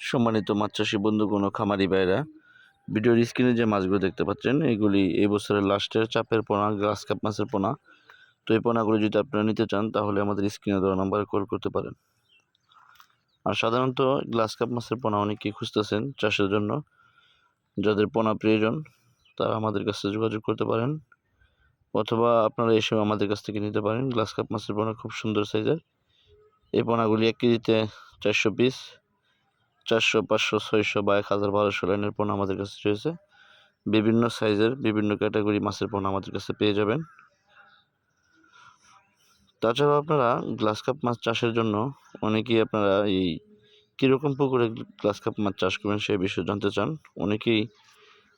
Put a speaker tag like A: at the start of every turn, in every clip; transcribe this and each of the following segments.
A: সম্মানিত মাছ চাষি বন্ধু কোনো খামারি ভাইরা, ভিডিওর স্ক্রিনে যে মাছগুলো দেখতে পাচ্ছেন, এগুলি এই বছরের লাস্টের চাপের পোনা গ্লাস কাপ মাছের পোনা। তো এই পোনাগুলো যদি আপনারা নিতে চান, তাহলে আমাদের স্ক্রিনে দেওয়া নাম্বারে কল করতে পারেন। আর সাধারণত গ্লাস কাপ মাছের পোনা অনেকেই খুঁজতেছেন চাষের জন্য। যাদের পোনা প্রয়োজন, তারা আমাদের কাছে যোগাযোগ করতে পারেন। অথবা আপনারা এসে আমাদের কাছ থেকে নিতে পারেন। গ্লাস কাপ মাছের পোনা খুব সুন্দর সাইজের। এই পোনাগুলি এক কেজিতে চারশো পিস। চারশো, পাঁচশো, ছয়শো বা এক হাজার, বারোশো লাইনের পোনা আমাদের কাছে রয়েছে। বিভিন্ন সাইজের, বিভিন্ন ক্যাটাগরি মাছের পোনা আমাদের কাছে পেয়ে যাবেন। তাছাড়াও আপনারা গ্লাস কাপ মাছ চাষের জন্য অনেকেই আপনারা এই কীরকম পুকুরে গ্লাস কাপ মাছ চাষ করবেন সেই বিষয়ে জানতে চান। অনেকেই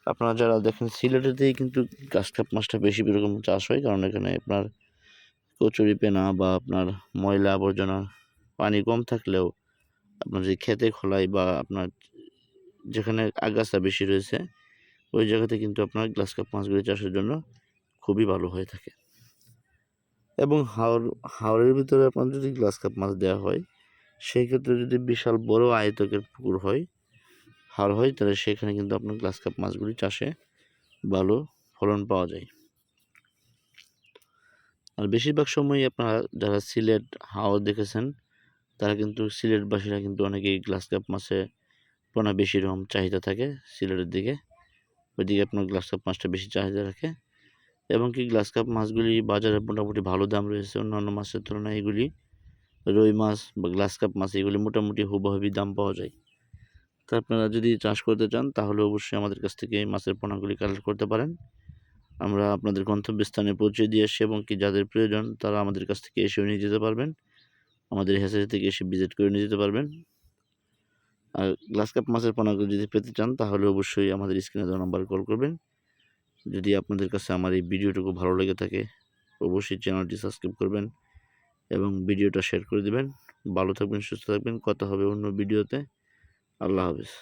A: আপনারা যারা দেখেন সিলেটেতেই কিন্তু গ্লাস কাপ মাছটা বেশি এরকম চাষ হয়, কারণ এখানে আপনার কচুরি পেনা বা আপনার ময়লা আবর্জনা পানি কম থাকলেও আপনার যে খেতে খোলাই বা আপনার যেখানে আগাছা বেশি রয়েছে, ওই জায়গাতে কিন্তু আপনার গ্লাস কাপ মাছগুলি চাষের জন্য খুবই ভালো হয়ে থাকে। এবং হাওর, হাওরের ভিতরে আপনার যদি গ্লাস কাপ মাছ দেওয়া হয়, সেই ক্ষেত্রে যদি বিশাল বড় আয়তকের পুকুর হয় হার হয়, তাহলে সেখানে কিন্তু আপনার গ্লাস কাপ মাছগুলি চাষে ভালো ফলন পাওয়া যায়। আর বেশিরভাগ সময়ই আপনারা যারা সিলেট, হাওর দেখেছেন তারা কিন্তু সিলেটবাসীরা কিন্তু অনেকেই গ্লাস কাপ মাছে পোনা বেশি রকম চাহিদা থাকে সিলেটের দিকে। ওইদিকে আপনার গ্লাস কাপ মাছটা বেশি চাহিদা রাখে। এবং কি গ্লাস কাপ মাছগুলি বাজারে মোটামুটি ভালো দাম রয়েছে অন্যান্য মাছের তুলনায় এগুলি। রুই মাছ বা গ্লাস কাপ মাছ এগুলি মোটামুটি হুবহুবি দাম পাওয়া যায়। তা আপনারা যদি চাষ করতে চান তাহলে অবশ্যই আমাদের কাছ থেকে মাছের পোনাগুলি কালেক্ট করতে পারেন। আমরা আপনাদের গন্তব্যস্থানে পৌঁছে দিয়ে আসি এবং কি যাদের প্রয়োজন তারা আমাদের কাছ থেকে এসেও নিয়ে যেতে পারবেন। আমাদের হ্যাচারি থেকে এসে ভিজিট করে নিয়ে যেতে পারবেন। আর গ্লাস কাপ মাছের পোনাগুলো যদি পেতে চান, তাহলে অবশ্যই আমাদের স্ক্রিনে দেওয়া নাম্বার কল করবেন। যদি আপনাদের কাছে আমার এই ভিডিওটুকু ভালো লেগে থাকে, অবশ্যই চ্যানেলটি সাবস্ক্রাইব করবেন এবং ভিডিওটা শেয়ার করে দেবেন। ভালো থাকবেন, সুস্থ থাকবেন। কথা হবে অন্য ভিডিওতে। আল্লাহ হাফিজ।